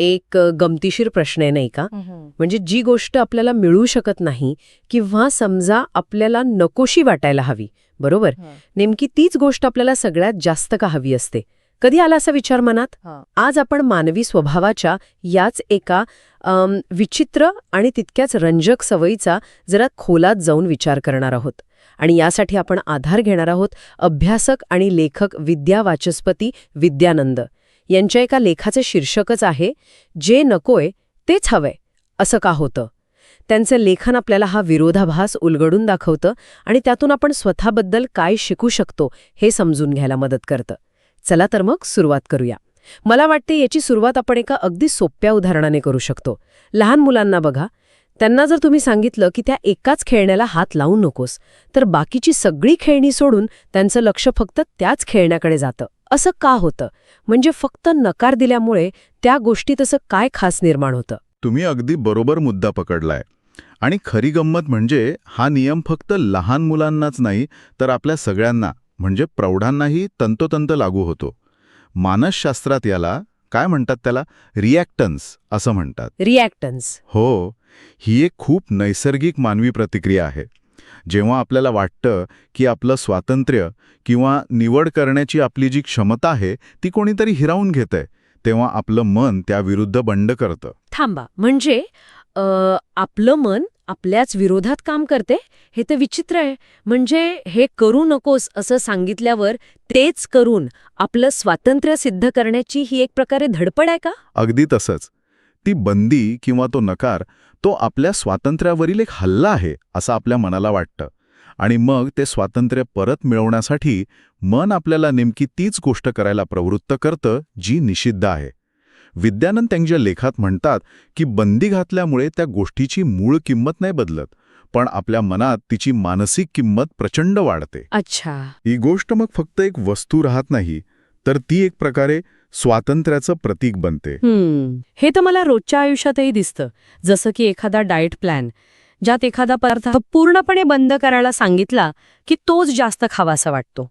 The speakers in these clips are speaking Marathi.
एक गमतीशीर प्रश्न आहे नाही का? म्हणजे जी गोष्ट आपल्याला मिळू शकत नाही किंवा समजा आपल्याला नकोशी वाटायला हवी बरोबर? नेमकी तीच गोष्ट आपल्याला सगळ्यात जास्त का हवी असते? कधी आला असा विचार मनात. आज आपण मानवी स्वभावाच्या याच एका विचित्र आणि तितक्याच रंजक सवयीचा जरा खोलात जाऊन विचार करणार आहोत. आणि यासाठी आपण आधार घेणार आहोत अभ्यासक आणि लेखक विद्या वाचस्पती विद्यानंद. यांच्या एका लेखाचे शीर्षकच आहे जे नकोय तेच हवंय असं का होतं? त्यांचं लेखन आपल्याला हा विरोधाभास उलगडून दाखवतं आणि त्यातून आपण स्वतःबद्दल काय शिकू शकतो हे समजून घ्यायला मदत करतं. चला तर मग सुरुवात करूया. मला वाटते याची सुरुवात आपण एका अगदी सोप्या उदाहरणाने करू शकतो. लहान मुलांना बघा त्यांना जर तुम्ही सांगितलं की त्या एकाच खेळण्याला हात लावू नकोस तर बाकीची सगळी खेळणी सोडून त्यांचं लक्ष फक्त त्याच खेळण्याकडे जातं. असं का होतं? म्हणजे फक्त नकार दिल्यामुळे त्या गोष्टीत असं काय खास निर्माण होतं? तुम्ही अगदी बरोबर मुद्दा पकडलाय. आणि खरी गंमत म्हणजे हा नियम फक्त लहान मुलांनाच नाही तर आपल्या सगळ्यांना म्हणजे प्रौढांनाही तंतोतंत लागू होतो. मानसशास्त्रात याला काय म्हणतात त्याला? रिॲक्टन्स असं म्हणतात. रिॲक्टन्स हो ही एक खूप नैसर्गिक मानवी प्रतिक्रिया आहे. जेव्हा आपल्याला वाटतं की आपलं स्वातंत्र्य किंवा निवड करण्याची आपली जी क्षमता आहे ती कोणीतरी हिरावून घेतंय तेव्हा आपलं मन त्याविरुद्ध बंड करतं. थांबा. म्हणजे आपलं मन आपल्याच विरोधात काम करते? हे तर विचित्र आहे. म्हणजे हे करू नकोस असं सांगितल्यावर तेच करून आपलं स्वातंत्र्य सिद्ध करण्याची ही एक प्रकारे धडपड आहे का? अगदी तसंच. ती बंदी किंवा तो नकार तो आपल्या स्वातंत्र्यावरील एक हल्ला आहे असं आपल्या मनाला वाटतं. आणि मग ते स्वातंत्र्य परत मिळवण्यासाठी मन आपल्याला नेमकी तीच गोष्ट करायला प्रवृत्त करतं जी निषिद्ध आहे. विद्यानंद त्यांच्या लेखात म्हणतात की बंदी घातल्यामुळे त्या गोष्टीची मूळ किंमत नाही बदलत पण आपल्या मनात तिची मानसिक किंमत प्रचंड वाढते. अच्छा. ही गोष्ट मग फक्त एक वस्तू राहत नाही तर ती एक प्रकारे स्वातंत्र्याचं प्रतीक बनते. हे तर मला रोजच्या आयुष्यातही दिसतं. जसं की एखादा डाएट प्लॅन ज्यात एखादा पदार्थ पूर्णपणे बंद करायला सांगितला की तोच जास्त खावासा वाटतो.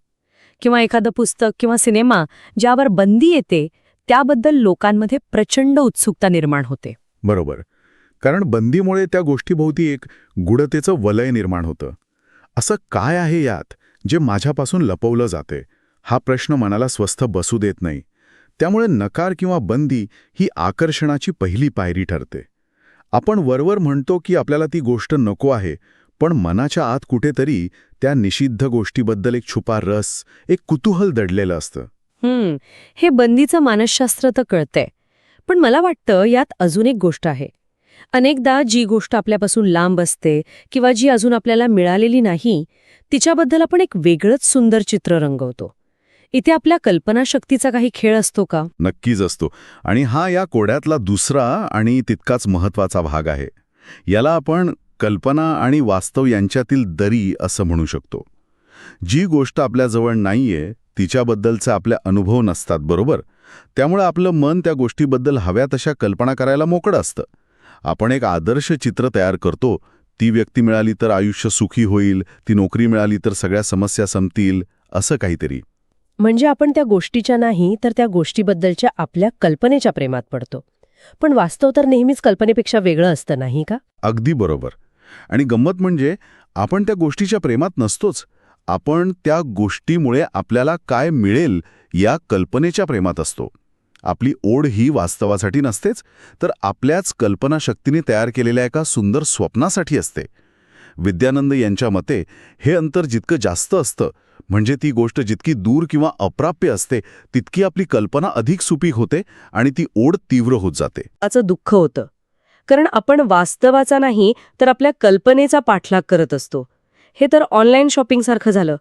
किंवा एखादं पुस्तक किंवा सिनेमा ज्यावर बंदी येते त्याबद्दल लोकांमध्ये प्रचंड उत्सुकता निर्माण होते. बरोबर. कारण बंदीमुळे त्या गोष्टीभोवती एक गुढतेचं वलय निर्माण होतं. असं काय आहे यात जे माझ्यापासून लपवलं जाते? हा प्रश्न मनाला स्वस्थ बसू देत नाही. त्यामुळे नकार किंवा बंदी ही आकर्षणाची पहिली पायरी ठरते. आपण वरवर म्हणतो की आपल्याला ती गोष्ट नको आहे पण मनाच्या आत कुठेतरी त्या निषिद्ध गोष्टीबद्दल एक छुपा रस एक कुतूहल दडलेलं असतं. हम्म हे बंदीचं मानसशास्त्र तर कळतंय पण मला वाटतं यात अजून एक गोष्ट आहे. अनेकदा जी गोष्ट आपल्यापासून लांब असते किंवा जी अजून आपल्याला मिळालेली नाही तिच्याबद्दल आपण एक वेगळंच सुंदर चित्र रंगवतो. इथे आपल्या कल्पनाशक्तीचा काही खेळ असतो का? नक्कीच असतो. आणि हा या कोड्यातला दुसरा आणि तितकाच महत्त्वाचा भाग आहे. याला आपण कल्पना आणि वास्तव यांच्यातील दरी असं म्हणू शकतो. जी गोष्ट आपल्याजवळ नाहीये तिच्याबद्दलचे आपले अनुभव नसतात बरोबर? त्यामुळे आपलं मन त्या गोष्टीबद्दल हव्या तशा कल्पना करायला मोकळं असतं. आपण एक आदर्श चित्र तयार करतो ती व्यक्ती मिळाली तर आयुष्य सुखी होईल ती नोकरी मिळाली तर सगळ्या समस्या संपतील असं काहीतरी. म्हणजे आपण त्या गोष्टीच्या नाही तर त्या गोष्टीबद्दलच्या आपल्या कल्पनेच्या प्रेमात पडतो. पण वास्तव तर नेहमीच कल्पनेपेक्षा वेगळं असतं नाही का? अगदी बरोबर. आणि गंमत म्हणजे आपण त्या गोष्टीच्या प्रेमात नसतोच. आपण त्या गोष्टीमुळे आपल्याला काय मिळेल या कल्पनेच्या प्रेमात असतो. आपली ओढ ही वास्तवासाठी नसतेच तर आपल्याच कल्पनाशक्तीने तयार केलेल्या एका सुंदर स्वप्नासाठी असते. विद्यानंद यांच्या मते हे अंतर जितकं जास्त असतं म्हणजे ती गोष्ट जितकी दूर किंवा अप्राप्य असते तितकी आपली कल्पना अधिक सुपीक होते आणि ती ओढ तीव्र होत जाते. त्याचं दुःख होतं. कारण आपण वास्तवाचा नाही तर आपल्या कल्पनेचा पाठलाग करत असतो. हे तर ऑनलाईन शॉपिंगसारखं झालं.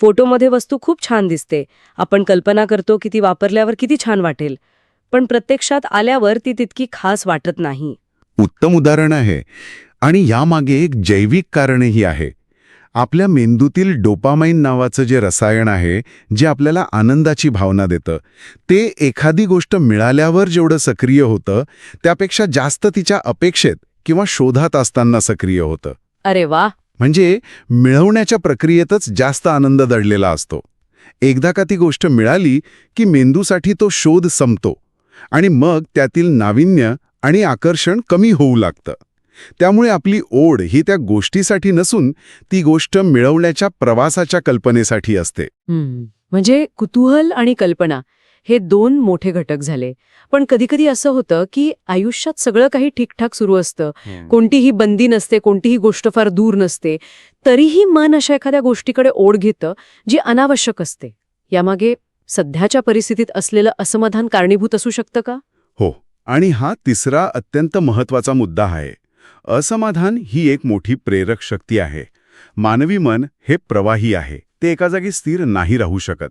फोटोमध्ये वस्तू खूप छान दिसते. आपण कल्पना करतो की ती वापरल्यावर किती छान वाटेल. पण प्रत्यक्षात आल्यावर ती तितकी खास वाटत नाही. उत्तम उदाहरण आहे. आणि यामागे एक जैविक कारणही आहे. आपल्या मेंदूतील डोपामाइन नावाचं जे रसायन आहे जे आपल्याला आनंदाची भावना देतं ते एखादी गोष्ट मिळाल्यावर जेवढं सक्रिय होतं त्यापेक्षा जास्त तिच्या अपेक्षेत किंवा शोधात असताना सक्रिय होतं. अरे वा! म्हणजे मिळवण्याच्या प्रक्रियेतच जास्त आनंद दडलेला असतो. एकदा का ती गोष्ट मिळाली की मेंदूसाठी तो शोध संपतो आणि मग त्यातील नाविन्य आणि आकर्षण कमी होऊ लागतं. त्यामुळे आपली ओढ ही त्या गोष्टीसाठी नसून ती गोष्ट मिळवण्याच्या प्रवासाच्या कल्पनेसाठी असते. हम्म. म्हणजे कुतूहल आणि कल्पना हे दोन मोठे घटक झाले. पण कधीकधी असं होतं की आयुष्यात सगळं काही ठीकठाक सुरू असतं. कोणतीही बंदी नसते कोणतीही गोष्ट फार दूर नसते. तरीही मन अशा एखाद्या गोष्टीकडे ओढ घेतं जी अनावश्यक असते. यामागे सध्याच्या परिस्थितीत असलेलं असमाधान कारणीभूत असू शकतं का? हो. आणि हा तिसरा अत्यंत महत्त्वाचा मुद्दा आहे. असमाधान ही एक मोठी प्रेरक शक्ती आहे. मानवी मन हे प्रवाही आहे. ते एका जागी स्थिर नाही राहू शकत.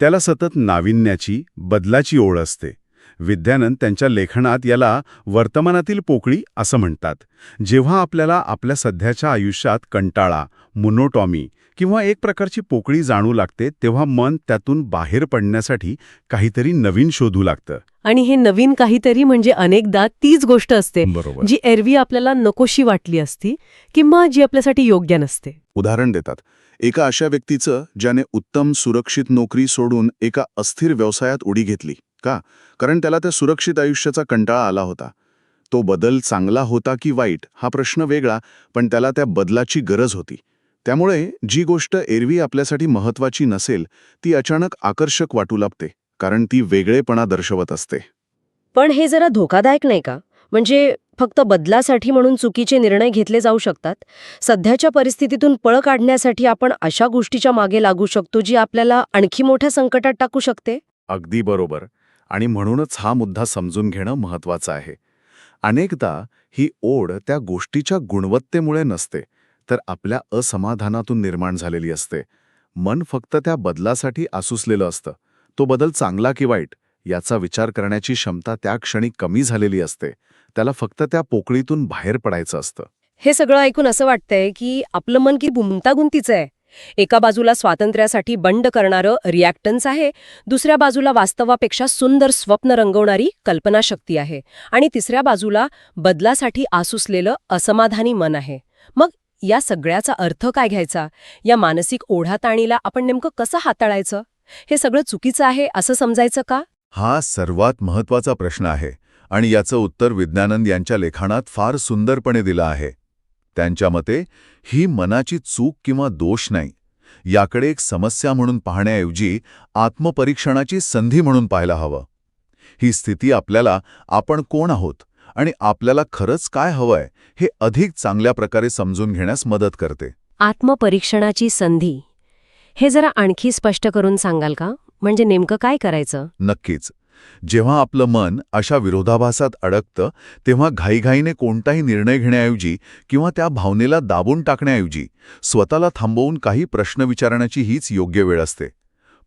त्याला सतत नाविन्याची बदलाची ओळ असते. विद्यानंद त्यांच्या लेखनात याला वर्तमानातील पोकळी असं म्हणतात. जेव्हा आपल्याला आपल्या सध्याच्या आयुष्यात कंटाळा मोनोटॉमी किंवा एक प्रकारची पोकळी जाणू लागते तेव्हा मन त्यातून बाहेर पडण्यासाठी काहीतरी नवीन शोधू लागतं. आणि हे नवीन काहीतरी म्हणजे अनेकदा तीच गोष्ट असते बरोबर. जी एरवी आपल्याला नकोशी वाटली असती किंवा जी आपल्यासाठी योग्य नसते. उदाहरण देतात. एका अशा व्यक्तीचं ज्याने उत्तम सुरक्षित नोकरी सोडून एका अस्थिर व्यवसायात उडी घेतली का? कारण त्याला त्या सुरक्षित आयुष्याचा कंटाळा आला होता. तो बदल चांगला होता की वाईट हा प्रश्न वेगळा पण त्याला त्या बदलाची गरज होती. त्यामुळे जी गोष्ट एरवी आपल्यासाठी महत्वाची नसेल ती अचानक आकर्षक वाटू लागते कारण ती वेगळेपणा दर्शवत असते. पण हे जरा धोकादायक नाही का? म्हणजे फक्त बदलासाठी म्हणून चुकीचे निर्णय घेतले जाऊ शकतात? सध्याच्या परिस्थितीतून पळ काढण्यासाठी आपण अशा गोष्टीच्या मागे लागू शकतो जी आपल्याला आणखी मोठ्या संकटात टाकू शकते? अगदी बरोबर. आणि म्हणूनच हा मुद्दा समजून घेणं महत्वाचं आहे. अनेकदा ही ओढ त्या गोष्टीच्या गुणवत्तेमुळे नसते तर आपल्या असमाधानातून निर्माण झालेली असते. मन फक्त त्या बदलासाठी आसुसलेलं असतं. तो बदल चांगला की वाईट याचा विचार करण्याची क्षमता त्या क्षणी कमी झालेली असते. त्याला फक्त त्या पोकळीतून बाहेर पडायचं असतं. हे सगळं ऐकून असं वाटतंय की आपलं मन की गुंतागुंतीचं आहे. एका बाजूला स्वातंत्र्यासाठी बंड करणारं रिॲक्टन्स आहे दुसऱ्या बाजूला वास्तवापेक्षा सुंदर स्वप्न रंगवणारी कल्पनाशक्ती आहे आणि तिसऱ्या बाजूला बदलासाठी आसुसलेलं असमाधानी मन आहे. मग या सगळ्याचा अर्थ काय घ्यायचा? या मानसिक ओढाताणीला आपण नेमकं कसं हाताळायचं? हे सगळं चुकीचं आहे असं समजायचं का? हा सर्वात महत्त्वाचा प्रश्न आहे आणि याचं उत्तर विज्ञानंद यांच्या लेखाणात फार सुंदरपणे दिलं आहे. त्यांच्या मते ही मनाची चूक किंवा दोष नाही. याकडे एक समस्या म्हणून पाहण्याऐवजी आत्मपरीक्षणाची संधी म्हणून पाहायला हवं. ही स्थिती आपल्याला आपण कोण आहोत? आणि आपल्याला खरंच काय हवंय हे अधिक चांगल्या प्रकारे समजून घेण्यास मदत करते. आत्मपरीक्षणाची संधी. हे जरा आणखी स्पष्ट करून सांगाल का? म्हणजे नेमकं काय करायचं? नक्कीच. जेव्हा आपलं मन अशा विरोधाभासात अडकतं तेव्हा घाईघाईने कोणताही निर्णय घेण्याऐवजी किंवा त्या भावनेला दाबून टाकण्याऐवजी स्वतःला थांबवून काही प्रश्न विचारण्याची हीच योग्य वेळ असते.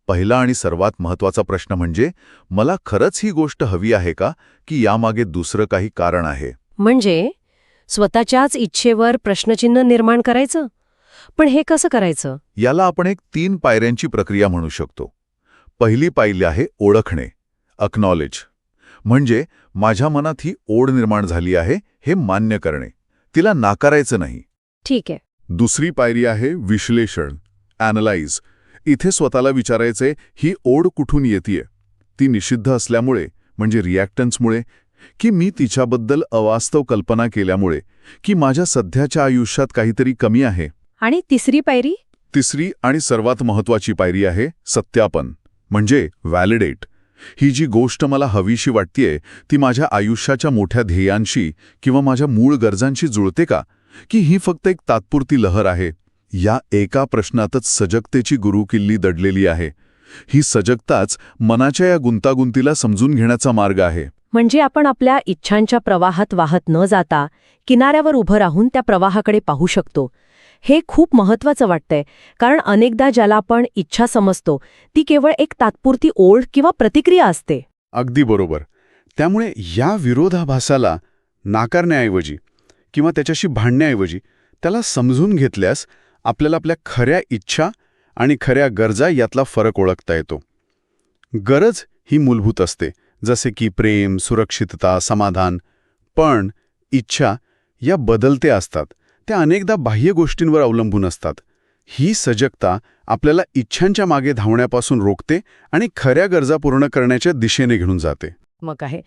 पहिला आणि सर्वात महत्त्वाचा प्रश्न म्हणजे मला खरंच ही गोष्ट हवी आहे का की यामागे दुसरं काही कारण आहे? म्हणजे स्वतःच्याच इच्छेवर प्रश्नचिन्ह निर्माण करायचं? पण हे कसं करायचं? याला आपण एक तीन पायऱ्यांची प्रक्रिया म्हणू शकतो. पहिली पायरी आहे ओळखणे अक्नॉलेज म्हणजे माझ्या मनात ही ओढ निर्माण झाली आहे हे मान्य करणे. तिला नाकारायचं नाही. ठीक आहे. दुसरी पायरी आहे विश्लेषण ॲनलाइज इथे स्वतःला विचारायचे ही ओढ कुठून येतीये? ती निषिद्ध असल्यामुळे म्हणजे रिॲक्टन्समुळे की मी तिच्याबद्दल अवास्तव कल्पना केल्यामुळे की माझ्या सध्याच्या आयुष्यात काहीतरी कमी आहे. आणि तिसरी पायरी? तिसरी आणि सर्वात महत्वाची पायरी आहे सत्यापन म्हणजे व्हॅलिडेट ही जी गोष्ट मला हवीशी वाटतेय ती माझ्या आयुष्याच्या मोठ्या ध्येयांशी किंवा माझ्या मूळ गरजांशी जुळते का? की ही फक्त एक तात्पुरती लहर आहे? या एका प्रश्नातच सजगतेची गुरुकिल्ली दडलेली आहे. ही सजगताच मनाच्या या गुंतागुंतीला समजून घेण्याचा मार्ग आहे. म्हणजे आपण आपल्या इच्छांच्या प्रवाहात वाहत न जाता किनाऱ्यावर उभं राहून त्या प्रवाहाकडे पाहू शकतो. हे खूप महत्वाचं वाटतंय कारण अनेकदा ज्याला आपण इच्छा समजतो ती केवळ एक तात्पुरती ओढ किंवा प्रतिक्रिया असते. अगदी बरोबर. त्यामुळे या विरोधाभासाला नाकारण्याऐवजी किंवा त्याच्याशी भांडण्याऐवजी त्याला समजून घेतल्यास आपल्याला आपल्या खऱ्या इच्छा आणि खऱ्या गरजा यातला फरक ओळखता येतो. गरज ही मूलभूत असते जसे की प्रेम सुरक्षितता समाधान. पण इच्छा या बदलते असतात. त्या अनेकदा बाह्य गोष्टींवर अवलंबून असतात. ही सजगता आपल्याला इच्छांच्या मागे धावण्यापासून रोखते आणि खऱ्या गरजा पूर्ण करण्याच्या दिशेने घेऊन जाते. मग आहे.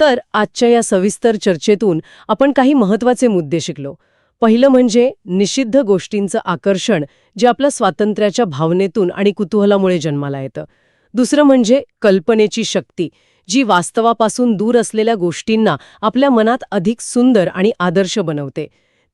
तर आजच्या या सविस्तर चर्चेतून आपण काही महत्त्वाचे मुद्दे शिकलो. पहिलं म्हणजे निषिद्ध गोष्टींचं आकर्षण जे आपल्या स्वातंत्र्याच्या भावनेतून आणि कुतूहलामुळे जन्माला येतं. दुसरं म्हणजे कल्पनेची शक्ती जी वास्तवापासून दूर असलेल्या गोष्टींना आपल्या मनात अधिक सुंदर आणि आदर्श बनवते.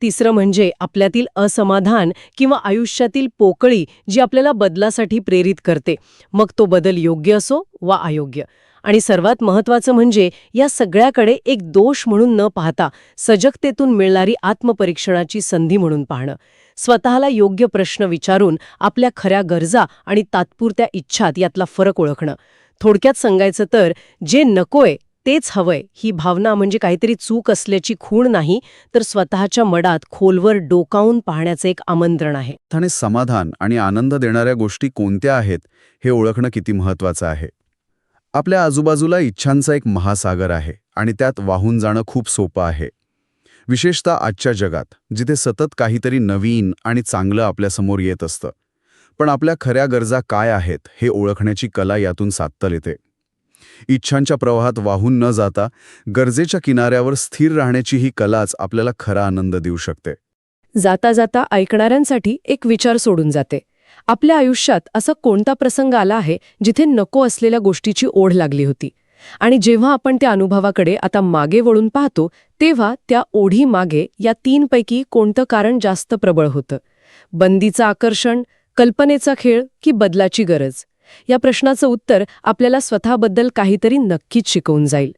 तिसरं म्हणजे आपल्यातील असमाधान किंवा आयुष्यातील पोकळी जी आपल्याला बदलासाठी प्रेरित करते. मग तो बदल योग्य असो वा अयोग्य. आणि सर्वात महत्वाचं म्हणजे या सगळ्याकडे एक दोष म्हणून न पाहता सजगतेतून मिळणारी आत्मपरीक्षणाची संधी म्हणून पाहणं. स्वतःला योग्य प्रश्न विचारून आपल्या खऱ्या गरजा आणि तात्पुरत्या इच्छात यातला फरक ओळखणं. थोडक्यात सांगायचं तर जे नकोय तेच हवंय. ही भावना म्हणजे काहीतरी चूक असल्याची खूण नाही तर स्वतःच्या मडात खोलवर डोकावून पाहण्याचं एक आमंत्रण आहे. समाधान आणि आनंद देणाऱ्या गोष्टी कोणत्या आहेत हे ओळखणं किती महत्वाचं आहे? आपल्या आजूबाजूला इच्छांचा एक महासागर आहे आणि त्यात वाहून जाणं खूप सोपं आहे. विशेषतः आजच्या जगात जिथे सतत काहीतरी नवीन आणि चांगलं आपल्यासमोर येत असतं. पण आपल्या खऱ्या गरजा काय आहेत हे ओळखण्याची कला यातून साधता येते. इच्छांच्या प्रवाहात वाहून न जाता गरजेच्या किनाऱ्यावर स्थिर राहण्याची ही कलाच आपल्याला खरा आनंद देऊ शकते. जाता जाता ऐकणाऱ्यांसाठी एक विचार सोडून जाते. आपल्या आयुष्यात असा कोणता प्रसंग आला आहे जिथे नको असलेल्या गोष्टीची ओढ लागली होती? आणि जेव्हा आपण त्या अनुभवाकडे आता मागे वळून पाहतो तेव्हा त्या ओढी मागे या तीनपैकी कोणतं कारण जास्त प्रबळ होतं? बंदीचं आकर्षण कल्पनेचा खेळ की बदलाची गरज? या प्रश्नाचं उत्तर आपल्याला स्वतःबद्दल काहीतरी नक्कीच शिकवून जाईल.